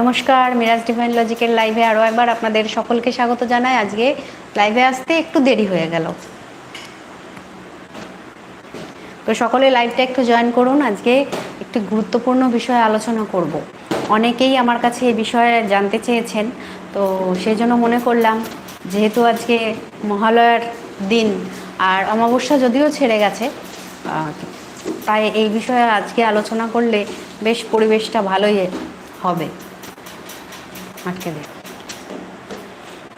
নমস্কার, মিরাজ ডিভাইন লজিকের লাইভে আরও একবার আপনাদের সকলকে স্বাগত জানাই। আজকে লাইভে আসতে একটু দেরি হয়ে গেল। তো সকলে লাইভটা একটু জয়েন করুন। আজকে একটি গুরুত্বপূর্ণ বিষয়ে আলোচনা করব। অনেকেই আমার কাছে এই বিষয়ে জানতে চেয়েছেন, তো সেই জন্য মনে করলাম, যেহেতু আজকে মহালয়ার দিন আর অমাবস্যা যদিও ছেড়ে গেছে তাই এই বিষয়ে আজকে আলোচনা করলে বেশ পরিবেশটা ভালোই হবে। আটকে দে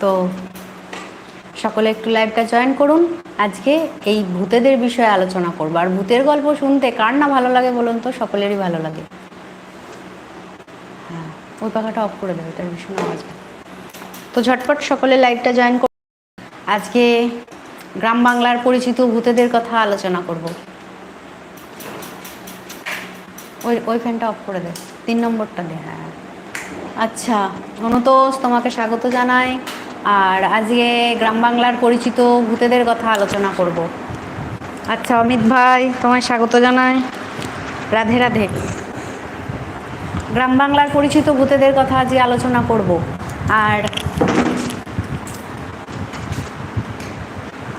তো সকলে একটু লাইভটা জয়েন করুন। আজকে এই ভূতেদের বিষয়ে আলোচনা করব। আর ভূতের গল্প শুনতে কার না ভালো লাগে বলুন তো? সকলেরই ভালো লাগে। হ্যাঁ ওই পাখাটা অফ করে দেবে, এটার ভীষণ আওয়াজ তো ঝটপট সকলে লাইভটা জয়েন করুন। আজকে গ্রাম বাংলার পরিচিত ভূতেদের কথা আলোচনা করব। ওই ওই ফ্যানটা অফ করে দে। তিন নম্বরটা দে হ্যাঁ। আচ্ছা অনুতোষ তোমাকে স্বাগত জানাই। আর আজকে গ্রাম বাংলার পরিচিত ভূতেদের কথা আলোচনা করব। আচ্ছা অমিত ভাই, তোমায় স্বাগত জানাই। রাধে রাধে। গ্রাম বাংলার পরিচিত ভূতেদের কথা আজকে আলোচনা করব। আর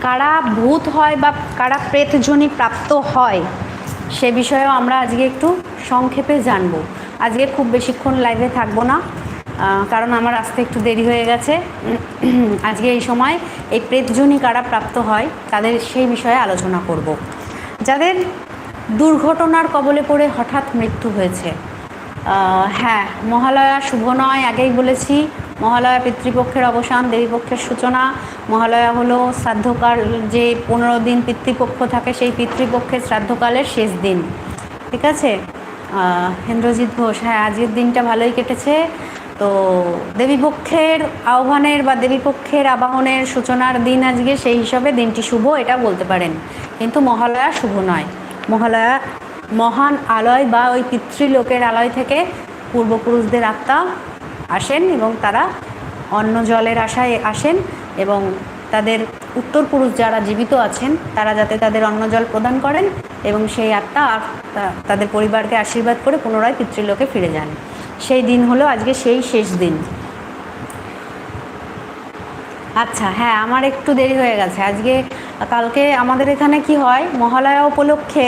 কারা ভূত হয় বা কারা প্রেতজনী প্রাপ্ত হয়, সে বিষয়েও আমরা আজকে একটু সংক্ষেপে জানব। আজকে খুব বেশিক্ষণ লাইভে থাকব না কারণ আমার আসতে একটু দেরি হয়ে গেছে। আজকে এই সময় এই প্রেতজনী কারা প্রাপ্ত হয়, তাদের সেই বিষয়ে আলোচনা করব। যাদের দুর্ঘটনার কবলে পড়ে হঠাৎ মৃত্যু হয়েছে হ্যাঁ মহালয়া শুভ নয়, আগেই বলেছি, মহালয়া পিতৃপক্ষের অবসান, দেবীপক্ষের সূচনা, মহালয়া হলো শ্রাদ্ধকাল, যে পনেরো দিন পিতৃপক্ষ থাকে সেই পিতৃপক্ষের শ্রাদ্ধকালের শেষ দিন, ঠিক আছে? ইন্দ্রজিৎ ঘোষ হ্যাঁ আজকের দিনটা ভালোই কেটেছে। তো দেবীপক্ষের আহ্বানের বা দেবীপক্ষের আবাহনের সূচনার দিন আজকে, সেই হিসাবে দিনটি শুভ, এটা বলতে পারেন। কিন্তু মহালয়া শুভ নয়। মহালয়া মহান আলয় বা ওই পিতৃলোকের আলয় থেকে পূর্বপুরুষদের আত্মা আসেন এবং তারা অন্ন জলের আশায় আসেন এবং তাদের উত্তরপুরুষ যারা জীবিত আছেন, তারা যাতে তাদের অন্ন জল প্রদান করেন। এবং সেই আত্মা তাদের পরিবারকে আশীর্বাদ করে পুনরায় পিতৃলোকে ফিরে যান। সেই দিন হলো আজকে সেই শেষ দিন। আচ্ছা হ্যাঁ আমার একটু দেরি হয়ে গেছে। আজকে, কালকে আমাদের এখানে কি হয়, মহালয়া উপলক্ষে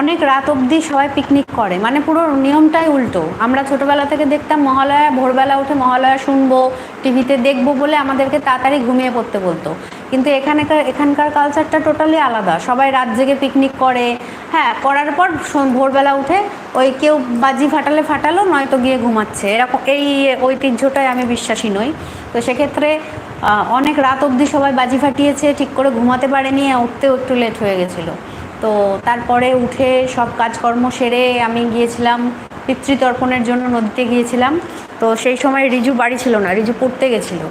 অনেক রাত অবধি সবাই পিকনিক করে। মানে পুরো নিয়মটাই উল্টো। আমরা ছোটবেলা থেকে দেখতাম মহালয়া, ভোরবেলা উঠে মহালয়া শুনব টিভিতে দেখব বলে আমাদেরকে তাড়াতাড়ি ঘুমিয়ে পড়তে বলতো। কিন্তু এখানকার এখানকার কালচারটা টোটালি আলাদা। সবাই রাত জেগে পিকনিক করে। হ্যাঁ করার পর ভোরবেলা উঠে ওই কেউ বাজি ফাটালে ফাটালো, নয়তো গিয়ে ঘুমাচ্ছে। এরকম, এই ঐতিহ্যটাই আমি বিশ্বাসী নই। তো সেক্ষেত্রে অনেক রাত অবধি সবাই বাজি ফাটিয়েছে, ঠিক করে ঘুমাতে পারেনি উঠতেও একটু লেট হয়ে গেছিল। তো তারপরে উঠে সব কাজকর্ম সেরে আমি গিয়েছিলাম পিতৃতর্পণের জন্য নদীতে গিয়েছিলাম। তো সেই সময় রিজু বাড়ি ছিল না, রিজু পড়তে গেছিল।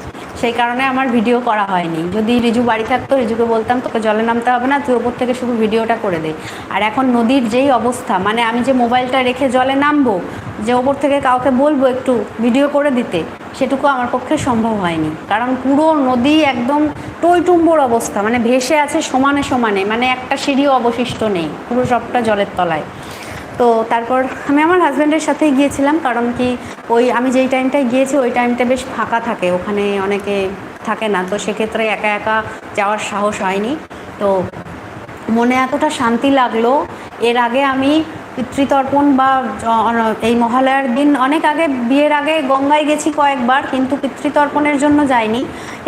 সেই কারণে আমার ভিডিও করা হয়নি। যদি রিজু বাড়ি থাকতো, রিজুকে বলতাম, তোকে জলে নামতে হবে না, তুই ওপর থেকে শুধু ভিডিওটা করে দে। আর এখন নদীর যেই অবস্থা মানে আমি যে মোবাইলটা রেখে জলে নামবো, যে ওপর থেকে কাউকে বলব একটু ভিডিও করে দিতে, সেটুকু আমার পক্ষে সম্ভব হয়নি। কারণ পুরো নদী একদম টইটুম্বর অবস্থা মানে ভেসে আছে সমানে সমানে মানে একটা সিঁড়িও অবশিষ্ট নেই, পুরো সবটা জলের তলায়। তো তারপর আমি আমার হাজব্যান্ডের সাথেই গিয়েছিলাম, কারণ কি ওই আমি যেই টাইমটায় গিয়েছি, ওই টাইমটা বেশ ফাঁকা থাকে, ওখানে অনেকে থাকে না। তো সেক্ষেত্রে একা একা যাওয়ার সাহস হয়নি। তো মনে এতটা শান্তি লাগল। এর আগে আমি পিতৃতর্পণ বা এই মহালয়ার দিন অনেক আগে, বিয়ের আগে গঙ্গায় গেছি কয়েকবার, কিন্তু পিতৃতর্পণের জন্য যাইনি।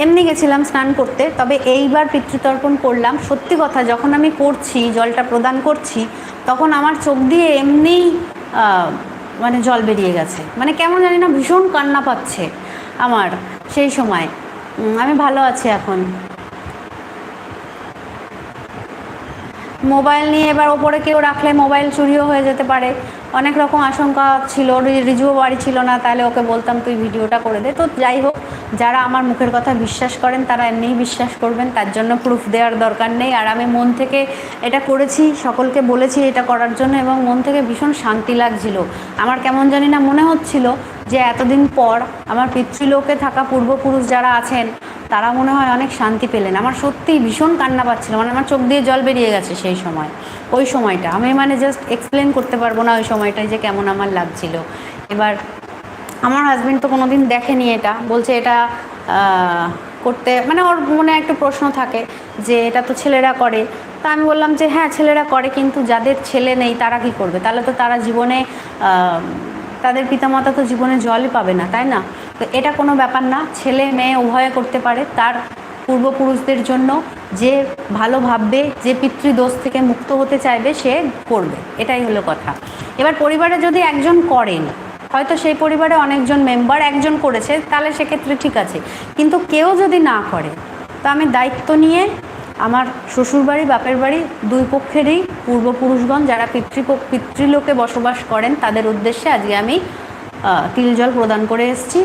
এমনি গেছিলাম স্নান করতে, তবে এইবার পিতৃতর্পণ করলাম। সত্যি কথা, যখন আমি করছি, জলটা প্রদান করছি, তখন আমার চোখ দিয়ে এমনিই মানে জল বেরিয়ে গেছে। মানে কেমন জানি না, ভীষণ কান্না পাচ্ছে আমার সেই সময়। আমি ভালো আছি এখন। মোবাইল নিয়ে এবার ওপরে কেউ রাখলে মোবাইল চুরিও হয়ে যেতে পারে। অনেক রকম আশঙ্কা ছিল রিজুও বাড়ি ছিল না, তাহলে ওকে বলতাম, তুই ভিডিওটা করে দে। তো যাই হোক, যারা আমার মুখের কথা বিশ্বাস করেন, তারা এমনিই বিশ্বাস করবেন, তার জন্য প্রুফ দেওয়ার দরকার নেই। আর আমি মন থেকে এটা করেছি, সকলকে বলেছি এটা করার জন্য, এবং মন থেকে ভীষণ শান্তি লাগছিল। আমার কেমন জানি না মনে হচ্ছিল যে এতদিন পর আমার পিতৃলোকে থাকা পূর্বপুরুষ যারা আছেন তারা মনে হয় অনেক শান্তি পেলেন। আমার সত্যিই ভীষণ কান্না পাচ্ছিল। মানে আমার চোখ দিয়ে জল বেরিয়ে গেছে সেই সময়, ওই সময়টা। আমি মানে জাস্ট এক্সপ্লেন করতে পারব না ওই সময়টায় যে কেমন আমার লাগছিল। এবার আমার হাজবেন্ড তো কোনোদিন দেখেনি এটা। বলছে এটা করতে মানে ওর মনে একটা প্রশ্ন থাকে যে এটা তো ছেলেরা করে। তা আমি বললাম যে হ্যাঁ ছেলেরা করে কিন্তু যাদের ছেলে নেই তারা কি করবে? তাহলে তো তারা জীবনে তাদের পিতামাতা তো জীবনে জলই পাবে না, তাই না? তো এটা কোনো ব্যাপার না, ছেলে মেয়ে উভয়ে করতে পারে। তার পূর্বপুরুষদের জন্য যে ভালো ভাববে, যে পিতৃদোষ থেকে মুক্ত হতে চাইবে, সে করবে। এটাই হলো কথা। এবার পরিবারে যদি একজন করেন, হয়তো সেই পরিবারে অনেকজন মেম্বার একজন করেছে, তাহলে সেক্ষেত্রে ঠিক আছে। কিন্তু কেউ যদি না করে, তো আমি দায়িত্ব নিয়ে আমার শ্বশুরবাড়ি, বাপের বাড়ি দুই পক্ষেরই পূর্বপুরুষগণ যারা পিতৃপক্ষ পিতৃলোকে বসবাস করেন, তাদের উদ্দেশ্যে আজকে আমি তিল জল প্রদান করে এসেছি।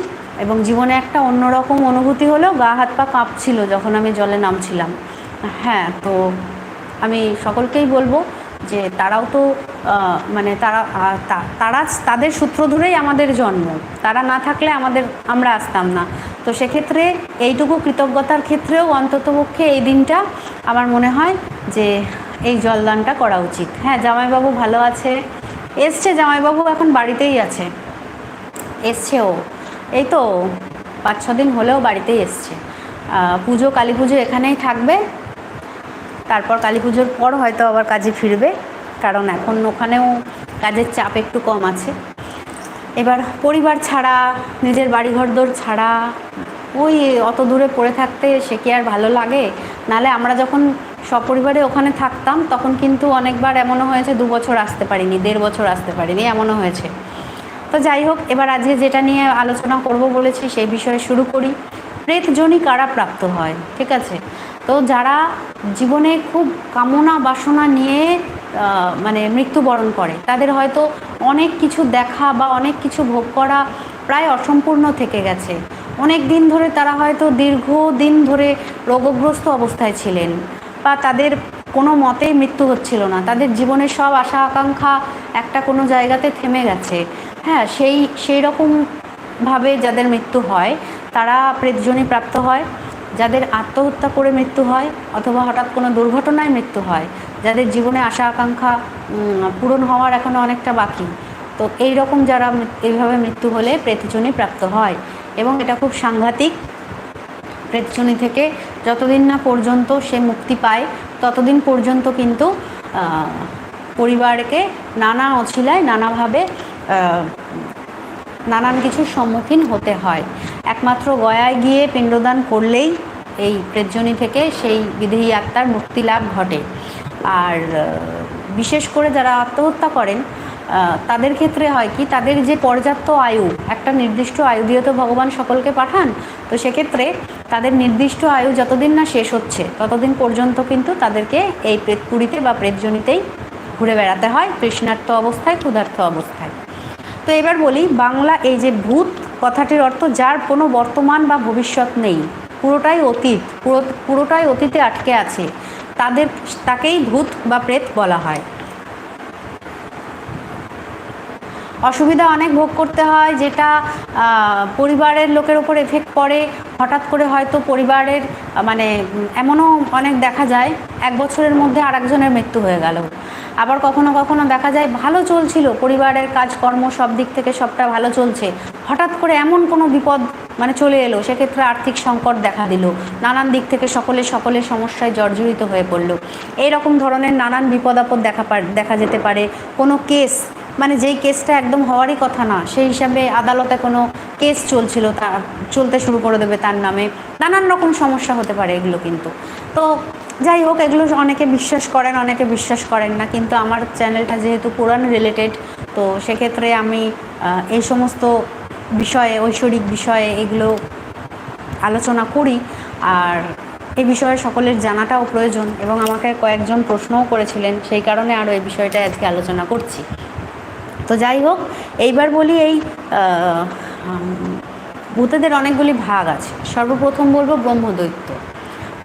এবং জীবনে একটা অন্যরকম অনুভূতি হলো গা, হাত, পা কাঁপছিল যখন আমি জলে নামছিলাম। হ্যাঁ তো আমি সকলকেই বলব যে তারাও তো মানে তারা তারা তাদের সূত্র ধরেই আমাদের জন্ম। তারা না থাকলে আমাদের, আমরা আসতাম না। তো সেক্ষেত্রে এইটুকু কৃতজ্ঞতার ক্ষেত্রেও অন্ততপক্ষে এই দিনটা আমার মনে হয় যে এই জলদানটা করা উচিত। হ্যাঁ জামাইবাবু ভালো আছে। এসছে, জামাইবাবু এখন বাড়িতেই আছে। এসছে ও। এই তো পাঁচ ছ দিন হলেও বাড়িতেই এসছে। পুজো, কালী পুজো এখানেই থাকবে। তারপর কালী পুজোর পর হয়তো আবার কাজে ফিরবে, কারণ এখন ওখানেও কাজের চাপ একটু কম আছে। এবার পরিবার ছাড়া, নিজের বাড়িঘরদোর ছাড়া, ওই অত দূরে পড়ে থাকতে সে কি আর ভালো লাগে? নালে আমরা যখন সপরিবারে ওখানে থাকতাম, তখন কিন্তু অনেকবার এমনও হয়েছে, দু বছর আসতে পারিনি, দেড় বছর আসতে পারিনি, এমনও হয়েছে। তো যাই হোক, এবার আজকে যেটা নিয়ে আলোচনা করব বলেছি সেই বিষয়ে শুরু করি। প্রেতজনী কারা প্রাপ্ত হয়, ঠিক আছে? তো যারা জীবনে খুব কামনা বাসনা নিয়ে মানে মৃত্যুবরণ করে, তাদের হয়তো অনেক কিছু দেখা বা অনেক কিছু ভোগ করা প্রায় অসম্পূর্ণ থেকে গেছে। অনেক দিন ধরে তারা হয়তো দীর্ঘ দিন ধরে রোগগ্রস্ত অবস্থায় ছিলেন বা তাদের কোনো মতেই মৃত্যু হচ্ছিল না। তাদের জীবনের সব আশা আকাঙ্ক্ষা একটা কোনো জায়গাতে থেমে গেছে। হ্যাঁ সেই সেই রকমভাবে যাদের মৃত্যু হয়, তারা প্রেতজনী প্রাপ্ত হয়। যাদের আত্মহত্যা করে মৃত্যু হয়, অথবা হঠাৎ কোনো দুর্ঘটনায় মৃত্যু হয়, যাদের জীবনে আশা আকাঙ্ক্ষা পূরণ হওয়ার এখনও অনেকটা বাকি। তো এই রকম যারা এইভাবে মৃত্যু হলে প্রেতজনী প্রাপ্ত হয়। এবং এটা খুব সাংঘাতিক। প্রেতজনী থেকে যতদিন না পর্যন্ত সে মুক্তি পায়, ততদিন পর্যন্ত কিন্তু পরিবারকে নানা অছিলায়, নানাভাবে নানান কিছুর সম্মুখীন হতে হয়। একমাত্র গয়ায় গিয়ে পিণ্ডদান করলেই এই প্রেতজনী থেকে সেই বিদেহী আত্মার মুক্তি লাভ ঘটে। আর বিশেষ করে যারা আত্মহত্যা করেন তাদের ক্ষেত্রে হয় কি, তাদের যে পর্যাপ্ত আয়ু, একটা নির্দিষ্ট আয়ু দিয়ে তো ভগবান সকলকে পাঠান, তো সেক্ষেত্রে তাদের নির্দিষ্ট আয়ু যতদিন না শেষ হচ্ছে, ততদিন পর্যন্ত কিন্তু তাদেরকে এই প্রেতপুরীতে বা প্রেতজনিতেই ঘুরে বেড়াতে হয় কৃষ্ণার্থ অবস্থায়, ক্ষুধার্ত অবস্থায়। তো এবার বলি, বাংলা এই যে ভূত কথাটির অর্থ যার কোনো বর্তমান বা ভবিষ্যৎ নেই, পুরোটাই অতীত, পুরো, পুরোটাই অতীতে আটকে আছে, তাদের, তাকেই ভূত বা প্রেত বলা হয়। অসুবিধা অনেক ভোগ করতে হয়, যেটা পরিবারের লোকের ওপর এফেক্ট পড়ে। হঠাৎ করে হয়তো পরিবারের মানে এমনও অনেক দেখা যায়, এক বছরের মধ্যে আরেকজনের মৃত্যু হয়ে গেল। আবার কখনো কখনো দেখা যায় ভালো চলছিল, পরিবারের কাজকর্ম সব দিক থেকে সবটা ভালো চলছে। হঠাৎ করে এমন কোনো বিপদ মানে চলে এলো, সেক্ষেত্রে আর্থিক সংকট দেখা দিল। নানান দিক থেকে সকলে সকলের সমস্যায় জর্জরিত হয়ে পড়ল। এই রকম ধরনের নানান বিপদ আপদ দেখা দেখা যেতে পারে। কোনো কেস মানে যেই কেসটা একদম হওয়ারই কথা না, সেই হিসাবে আদালতে কোনো কেস চলছিল তা, চলতে শুরু করে দেবে তার নামে। নানান রকম সমস্যা হতে পারে এগুলো কিন্তু। তো যাই হোক, এগুলো অনেকে বিশ্বাস করেন, অনেকে বিশ্বাস করেন না, কিন্তু আমার চ্যানেলটা যেহেতু পুরাণ রিলেটেড তো সেক্ষেত্রে আমি এই সমস্ত বিষয়ে, ঐশ্বরিক বিষয়ে এগুলো আলোচনা করি। আর এই বিষয়ে সকলের জানাটাও প্রয়োজন এবং আমাকে কয়েকজন প্রশ্নও করেছিলেন, সেই কারণে আরও এই বিষয়টা আজকে আলোচনা করছি। তো যাই হোক, এইবার বলি এই ভূতেদের অনেকগুলি ভাগ আছে। সর্বপ্রথম বলব ব্রহ্মদৈত্য।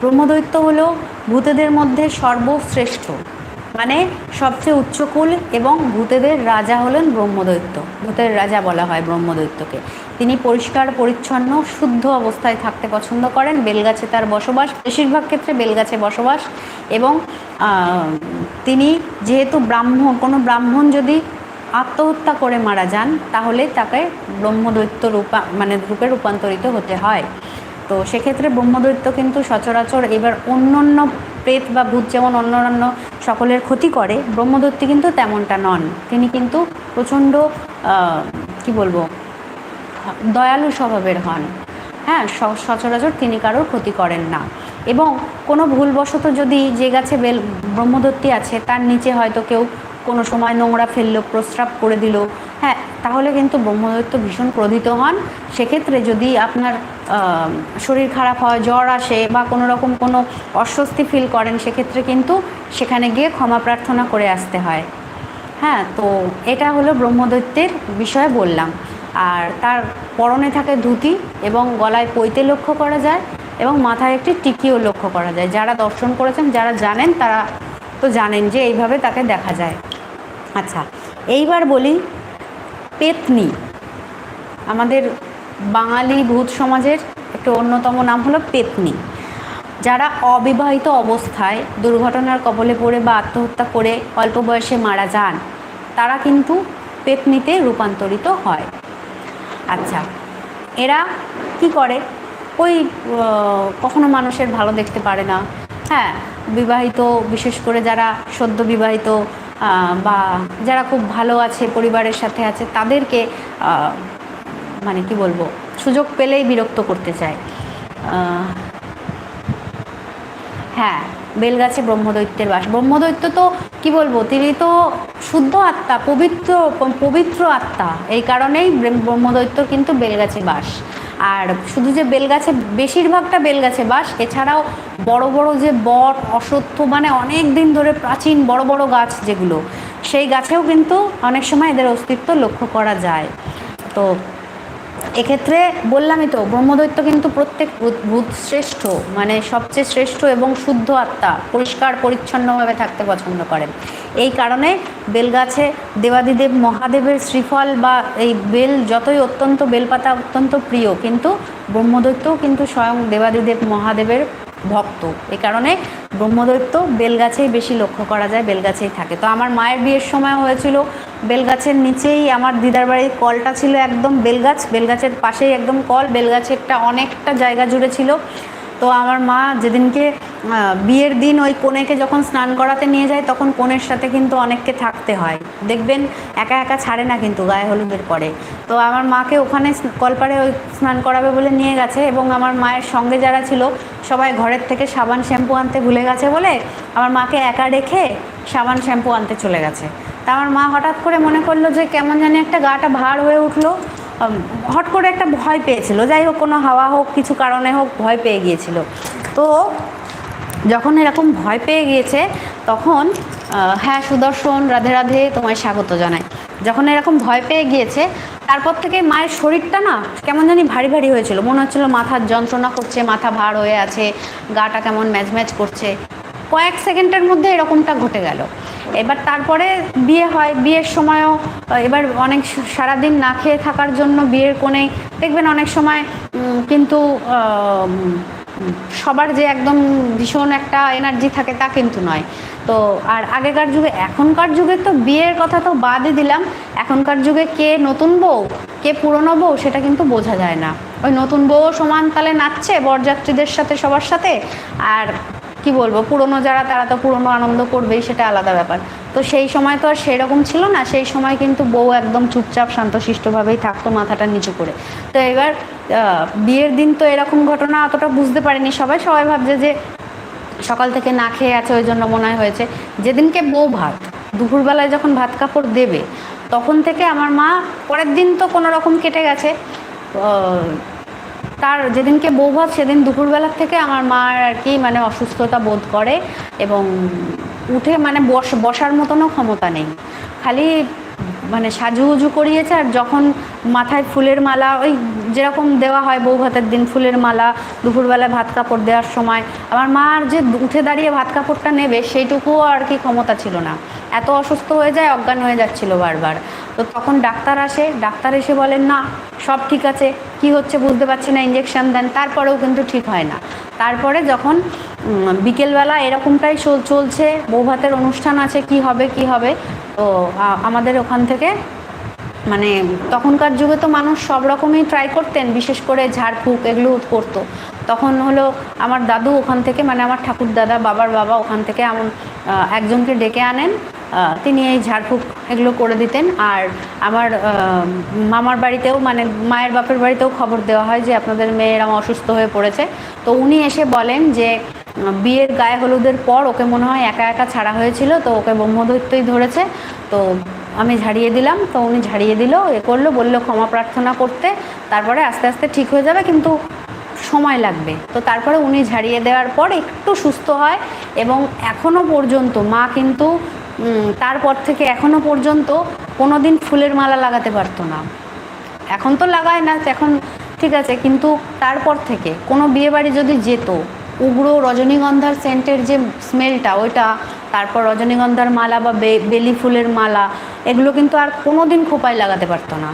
ব্রহ্মদৈত্য হলো ভূতেদের মধ্যে সর্বশ্রেষ্ঠ মানে সবচেয়ে উচ্চকুল এবং ভূতেদের রাজা হলেন ব্রহ্মদৈত্য। ভূতের রাজা বলা হয় ব্রহ্মদৈত্যকে। তিনি পরিষ্কার, পরিচ্ছন্ন, শুদ্ধ অবস্থায় থাকতে পছন্দ করেন। বেলগাছে তার বসবাস, বেশিরভাগ ক্ষেত্রে বেলগাছে বসবাস এবং তিনি যেহেতু ব্রাহ্মণ, কোনো ব্রাহ্মণ যদি আত্মহত্যা করে মারা যান, তাহলে তাকে ব্রহ্মদৈত্য রূপা মানে রূপে রূপান্তরিত হতে হয়। তো সেক্ষেত্রে ব্রহ্মদৈত্য কিন্তু সচরাচর এবার অন্য অন্য প্রেত বা ভূত যেমন অন্যান্য সকলের ক্ষতি করে, ব্রহ্মদৈত্য কিন্তু তেমনটা নন। তিনি কিন্তু প্রচণ্ড কি বলব, দয়ালু স্বভাবের হন। হ্যাঁ সচরাচর তিনি কারোর ক্ষতি করেন না। এবং কোনো ভুলবশত যদি যে গাছে বেল ব্রহ্মদত্তি আছে, তার নিচে হয়তো কেউ কোনো সময় নোংরা ফেলল, প্রস্রাব করে দিল। হ্যাঁ তাহলে কিন্তু ব্রহ্মদত্ত ভীষণ ক্রোধিত হন। সেক্ষেত্রে যদি আপনার শরীর খারাপ হয়, জ্বর আসে বা কোনো রকম কোনো অস্বস্তি ফিল করেন, সেক্ষেত্রে কিন্তু সেখানে গিয়ে ক্ষমা প্রার্থনা করে আসতে হয়। হ্যাঁ তো এটা হলো ব্রহ্মদৈত্যের বিষয়ে বললাম। আর তার পরনে থাকে ধুতি এবং গলায় পৈতে লক্ষ্য করা যায় এবং মাথায় একটি টিকিও লক্ষ্য করা যায়। যারা দর্শন করেছেন, যারা জানেন, তারা তো জানেন যে এইভাবে তাকে দেখা যায়। আচ্ছা এইবার বলি পেতনি। আমাদের বাঙালি ভূত সমাজের একটি অন্যতম নাম হলো পেতনি। যারা অবিবাহিত অবস্থায় দুর্ঘটনার কবলে পড়ে বা আত্মহত্যা করে অল্প বয়সে মারা যান, তারা কিন্তু পেতনিতে রূপান্তরিত হয়। আচ্ছা এরা কি করে? ওই কখনো মানুষের ভালো দেখতে পারে না। হ্যাঁ বিবাহিত, বিশেষ করে যারা সদ্য বিবাহিত বা যারা খুব ভালো আছে, পরিবারের সাথে আছে, তাদেরকে মানে কি বলব, সুযোগ পেলেই বিরক্ত করতে চায়। হ্যাঁ বেলগাছে ব্রহ্মদৈত্যের বাস। ব্রহ্মদৈত্য তো, কি বলব, তিনি তো শুদ্ধ আত্মা, পবিত্র পবিত্র আত্মা। এই কারণেই ব্রহ্মদৈত্য কিন্তু বেলগাছে বাস। আর শুধু যে বেলগাছে, বেশিরভাগটা বেলগাছে বাস, এছাড়াও বড় বড় যে বট অসত্য মানে অনেক দিন ধরে প্রাচীন বড় বড় গাছ যেগুলো, সেই গাছেও কিন্তু অনেক সময় এদের অস্তিত্ব লক্ষ্য করা যায়। তো এক্ষেত্রে বললামই তো, ব্রহ্মদৈত্য কিন্তু প্রত্যেক ভূত- শ্রেষ্ঠ মানে সবচেয়ে শ্রেষ্ঠ এবং শুদ্ধ আত্মা, পরিষ্কার, পরিচ্ছন্নভাবে থাকতে পছন্দ করেন এই কারণে বেলগাছে দেবাদিদেব মহাদেবের শ্রীফল বা এই বেল যতই অত্যন্ত, বেলপাতা অত্যন্ত প্রিয়, কিন্তু ব্রহ্মদৈত্যও কিন্তু স্বয়ং দেবাদিদেব মহাদেবের ভক্ত। এ কারণে ব্রহ্মদৈত্য বেলগাছেই বেশি লক্ষ্য করা যায়, বেলগাছেই থাকে। তো আমার মায়ের বিয়ের সময় হয়েছিল, বেলগাছের নিচেই আমার দিদার বাড়ির কলটা ছিল একদম বেলগাছ, বেলগাছের পাশেই একদম কল, বেলগাছেরটা অনেকটা জায়গা জুড়ে ছিল। তো আমার মা যেদিনকে বিয়ের দিন ওই কনেকে যখন স্নান করাতে নিয়ে যায়, তখন কনের সাথে কিন্তু অনেককে থাকতে হয়। দেখবেন একা একা ছাড়ে না কিন্তু গায়ে হলুদের পরে। তো আমার মাকে ওখানে কলপারে ওই স্নান করাবে বলে নিয়ে গেছে এবং আমার মায়ের সঙ্গে যারা ছিল, সবাই ঘরের থেকে সাবান শ্যাম্পু আনতে ভুলে গেছে বলে আমার মাকে একা রেখে সাবান শ্যাম্পু আনতে চলে গেছে। তা আমার মা হঠাৎ করে মনে করল যে কেমন জানি একটা গাটা ভার হয়ে উঠল। হট করে একটা ভয় পেয়েছিল। যাই হোক, কোনো হাওয়া হোক, কিছু কারণে হোক, ভয় পেয়ে গিয়েছিল। তো যখন এরকম ভয় পেয়ে গিয়েছে, তখন হ্যাঁ সুদর্শন, রাধে রাধে তোমায় স্বাগত জানাই। যখন এরকম ভয় পেয়ে গিয়েছে, তারপর থেকে মায়ের শরীরটা না কেমন জানি ভারী ভারী হয়েছিল। মনে হচ্ছিল মাথার যন্ত্রণা করছে, মাথা ভার হয়ে আছে, গাটা কেমন ম্যাচ ম্যাচ করছে। কয়েক সেকেন্ডের মধ্যে এরকমটা ঘটে গেল। এবার তারপরে বিয়ে হয়, বিয়ের সময়ও এবার অনেক সারাদিন না খেয়ে থাকার জন্য বিয়ের কোণে দেখবেন অনেক সময় কিন্তু সবার যে একদম ভীষণ একটা এনার্জি থাকে তা কিন্তু নয়। তো আর আগেকার যুগে, এখনকার যুগে তো বিয়ের কথা তো বাদই দিলাম। এখনকার যুগে কে নতুন বউ, কে পুরনো বউ, সেটা কিন্তু বোঝা যায় না। ওই নতুন বউ সমান তালে নাচছে বরযাত্রীদের সাথে, সবার সাথে, আর কি বলব, পুরনো যারা, তারা তো পুরনো আনন্দ করবেই, সেটা আলাদা ব্যাপার। তো সেই সময় তো আর সেরকম ছিল না, সেই সময় কিন্তু বউ একদম চুপচাপ, শান্তশিষ্টভাবেই থাকতো মাথাটা নিচু করে। তো এবার বিয়ের দিন তো এরকম ঘটনা অতটা বুঝতে পারেনি সবাই সবাই ভাবছে যে সকাল থেকে না খেয়ে আছে, ওই জন্য মনে হয় হয়েছে। যেদিনকে বউ ভাত, দুপুরবেলায় যখন ভাত কাপড় দেবে, তখন থেকে আমার মা, পরের দিন তো কোনো রকম কেটে গেছে। তার যেদিনকে বউ ভাত, সেদিন দুপুরবেলার থেকে আমার মা আর কি মানে অসুস্থতা বোধ করে এবং উঠে মানে বস, বসার মতনও ক্ষমতা নেই। খালি মানে সাজুগুজু করিয়েছে আর যখন মাথায় ফুলের মালা, ওই যেরকম দেওয়া হয় বউ ভাতের দিন ফুলের মালা, দুপুরবেলায় ভাত কাপড় দেওয়ার সময়, আমার মা আর যে উঠে দাঁড়িয়ে ভাত কাপড়টা নেবে, সেইটুকুও আর কি ক্ষমতা ছিল না। এত অসুস্থ হয়ে যায়, অজ্ঞান হয়ে যাচ্ছিল বারবার। তো তখন ডাক্তার আসে, ডাক্তার এসে বলেন, না, সব ঠিক আছে, কি হচ্ছে বুঝতে পারছি না ইঞ্জেকশন দেন। তারপরেও কিন্তু ঠিক হয় না। তারপরে যখন বিকেলবেলা এরকমটাই চল- চলছে বৌভাতের অনুষ্ঠান আছে, কি হবে কি হবে, তো আমাদের ওখান থেকে মানে তখনকার যুগে তো মানুষ সব রকমই ট্রাই করতেন, বিশেষ করে ঝাড়ফুঁক এগুলো করতো। তখন হলো আমার দাদু ওখান থেকে মানে আমার ঠাকুর দাদা বাবার বাবা ওখান থেকে এমন একজনকে ডেকে আনেন তিনি এই ঝাড়ফুঁক এগুলো করে দিতেন। আর আমার মামার বাড়িতেও মানে মায়ের বাপের বাড়িতেও খবর দেওয়া হয় যে আপনাদের মেয়েরা অসুস্থ হয়ে পড়েছে। তো উনি এসে বলেন যে বিয়ের গায়ে হলুদের পর ওকে মনে হয় একা একা ছাড়া হয়েছিল, তো ওকে ব্রহ্মদৈত্যই ধরেছে। তো আমি ঝাড়িয়ে দিলাম, তো উনি ঝাড়িয়ে দিল, এ করল, বলল ক্ষমা প্রার্থনা করতে, তারপরে আস্তে আস্তে ঠিক হয়ে যাবে, কিন্তু সময় লাগবে। তো তারপরে উনি ঝাড়িয়ে দেওয়ার পর একটু সুস্থ হয়, এবং এখনও পর্যন্ত মা কিন্তু তারপর থেকে এখনও পর্যন্ত কোনো দিন ফুলের মালা লাগাতে পারতো না। এখন তো লাগায় না এখন ঠিক আছে, কিন্তু তারপর থেকে কোনো বিয়েবাড়ি যদি যেত, উগ্র রজনীগন্ধার সেন্টের যে স্মেলটা ওইটা, তারপর রজনীগন্ধার মালা বা বেলি ফুলের মালা, এগুলো কিন্তু আর কোনো দিন খোপায় লাগাতে পারতো না।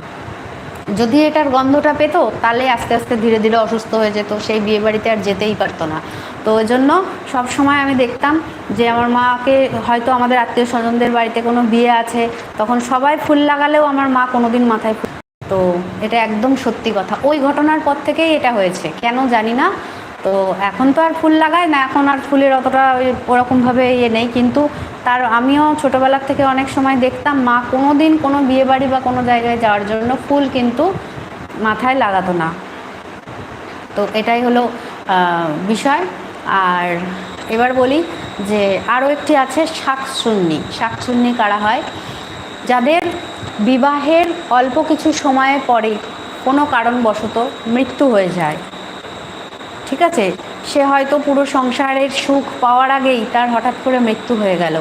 যদি এটার গন্ধটা পেতো, তাহলে আস্তে আস্তে ধীরে ধীরে অসুস্থ হয়ে যেত। সেই বিয়ে বাড়িতে আর যেতেই পারতো না। তো ওই জন্য সব সময় আমি দেখতাম যে আমার মাকে হয়তো আমাদের আত্মীয় স্বজনদের বাড়িতে কোনো বিয়ে আছে, তখন সবাই ফুল লাগালেও আমার মা কোনোদিন মাথায় তো এটা একদম সত্যি কথা। ওই ঘটনার পর থেকেই এটা হয়েছে। কেন জানি না। তো এখন তো আর ফুল লাগায় না, এখন আর ফুলের অতটা ওই ওরকমভাবে ইয়ে নেই, কিন্তু তার আমিও ছোটোবেলার থেকে অনেক সময় দেখতাম, মা কোনো দিন কোনো বিয়েবাড়ি বা কোনো জায়গায় যাওয়ার জন্য ফুল কিন্তু মাথায় লাগাতো না। তো এটাই হলো বিষয়। আর এবার বলি যে আরও একটি আছে শাকচুন্নি। শাকচুন্নি কারা হয়? যাদের বিবাহের অল্প কিছু সময়ে পরে কোনো কারণবশত মৃত্যু হয়ে যায়। ঠিক আছে? সে হয়তো পুরো সংসারের সুখ পাওয়ার আগেই তার হঠাৎ করে মৃত্যু হয়ে গেল।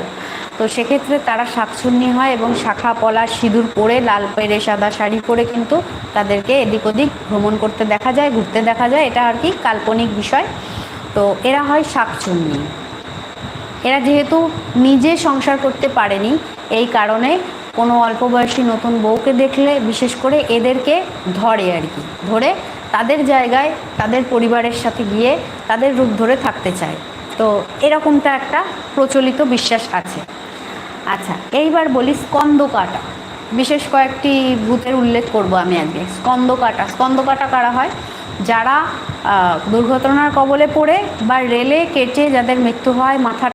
তো সেক্ষেত্রে তারা শাকচুন্নি হয় এবং শাখা, পলা, সিঁদুর পরে, লাল পেরে সাদা শাড়ি পরে কিন্তু তাদেরকে এদিক ওদিক ভ্রমণ করতে দেখা যায়, ঘুরতে দেখা যায়। এটা আর কি কাল্পনিক বিষয়। তো এরা হয় শাকচুন্নি এরা যেহেতু নিজে সংসার করতে পারেনি, এই কারণে কোনো অল্প বয়সী নতুন বউকে দেখলে বিশেষ করে এদেরকে ধরে আর কি, ধরে তাদের জায়গায় তাদের পরিবারের সাথে গিয়ে তাদের রূপ ধরে থাকতে চায়। তো এরকমটা একটা প্রচলিত বিশ্বাস আছে। আচ্ছা এইবার বলি স্কন্দ কাটা বিশেষ কয়েকটি ভূতের উল্লেখ করব আমি আজকে স্কন্দ কাটা স্কন্দ কাটা কারা হয়? যারা দুর্ঘটনার কবলে পড়ে বা রেলে কেটে যাদের মৃত্যু হয় মাথা